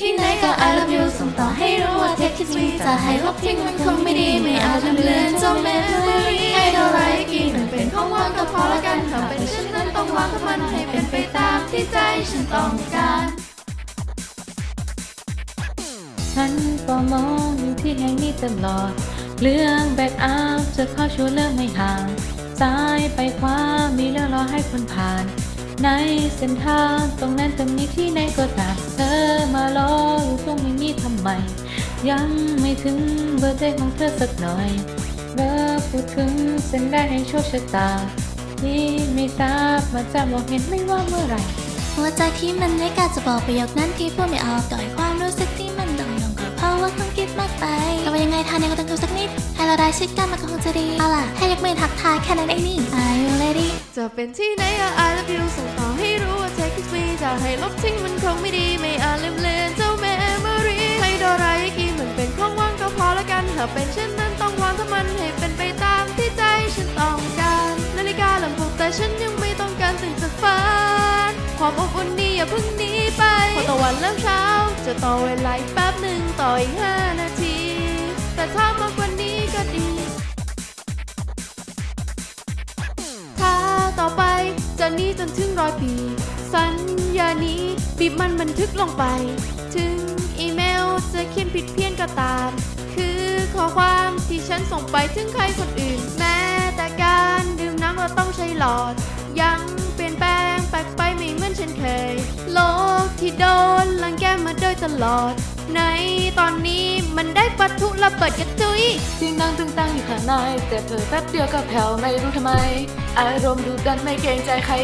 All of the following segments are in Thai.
ที่ไหนก็ I love you ส่งต่อให้รู้ว่า take it sweet จะให้ลบทิ้งมันคงไม่ดี ไม่อาจลืมเลือนเจ้า memory ให้เท่าไรกี่มันเป็นของว่างก็พอละกันถ้าเป็นเช่นนั้นต้องวางกับมันให้เป็นไปตามที่ใจฉันต้องการฉันก็มองอยู่ที่แห่งนี้ตลอด เรื่องแบกอัพจะเข้าชัวร์เรื่องไม่ห่าง ซ้ายไปขวามีเรื่องรอให้คนผ่าน ในเส้นทางตรงนั้นจะมีที่ไหนก็ตาม ยังไม่ถึงเบอร์เดย์ของเธอสักหน่อยเบอร์พูดถึงเส้นได้แห่งโชคชะตา ที่ไม่ทราบมาจะบอกเห็นไม่ว่าเมื่อไหร่หัวใจที่มันไม่กล้าจะบอกประโยคนั้นที่พูดไม่ออกต่อยความรู้สึกที่มันดองดองก็เพราะว่าคุณคิดมากไปแต่ว่ายังไงทานเนี่ยก็ต้องดูสักนิดให้เราได้ชิดกันมันก็คงจะดีเอาล่ะให้ยกมือทักทายแค่นั้นเองนี่ Are you ready จะเป็นที่ไหนก็ I love you ส่งต่อ ถ้าเป็นเช่นนั้นต้องวางถ้ามันให้เป็นไปตามที่ใจฉันต้องการ นาฬิกาลำปลุกแต่ฉันยังไม่ต้องการตื่นจากฝัน ความอบอุ่นนี้อย่าเพิ่งหนีไปพอตะวันเริ่มเช้า จะต่อเวลาอีกแป๊บหนึ่งต่ออีกห้านาที แต่ถ้ามากกว่านี้ก็ดีถ้าต่อไปจะหนี้จนถึงร้อยปี สัญญานี้บีบมันบันทึกลงไป ถึงอีเมลจะเขียนผิดเพี้ยนก็ตาม คือข้อความที่ฉันส่งไปถึงใครคนอื่น แม้แต่การดื่มน้ำเราต้องใช้หลอด ยังเปลี่ยนแปลงแปลกไปไม่เหมือนเช่นเคย โลกที่โดนลังแกมาโดยตลอด ในตอนนี้มันได้ปะทุระเบิดกระจุยเสียงดังตึงตังอยู่ข้างในแต่เผลอแป๊บเดียวก็แผ่วไม่รู้ทำไม อารมณ์ดูดันไม่เกรงใจใคร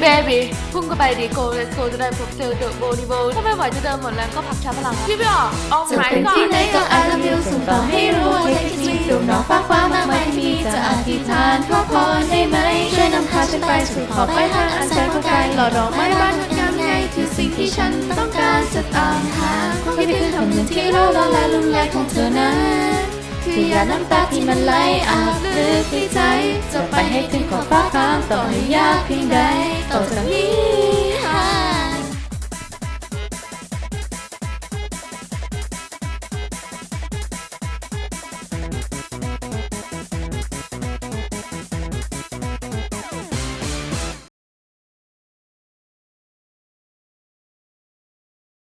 เบบี้พุ่งก็ไปดีโกเลสโกจะได้พบเจอเดอะโบดีโบถ้าไม่ไหวจะเดินหมดแรงก็พักชาร์จพลังพี่ไม่ออกเอาจะไหนเป็นก่อที่นไหนก็ I love you ส่งต่อให้รู้ว่า take it sweet ดูหนอฟ้าฟ้ามากมายที่มีจะอธิษฐานขอพรได้ไหมช่วยนำพาฉันไปสู่ขอบไปทางอันแสนกว้างไกลหล่อดอกไม้บานงดงามไงคือสิ่งที่ฉันต้องการจะ ตามหาความคิดถึงคำหนึ่งที่เราละลายลุงลายของเธอนั้นคือหยาน้ำตาที่มันไหลอาบลึกในใจ จะไปให้ถึงขอบฟ้าฟ้าต่อให้ยากเพียงใด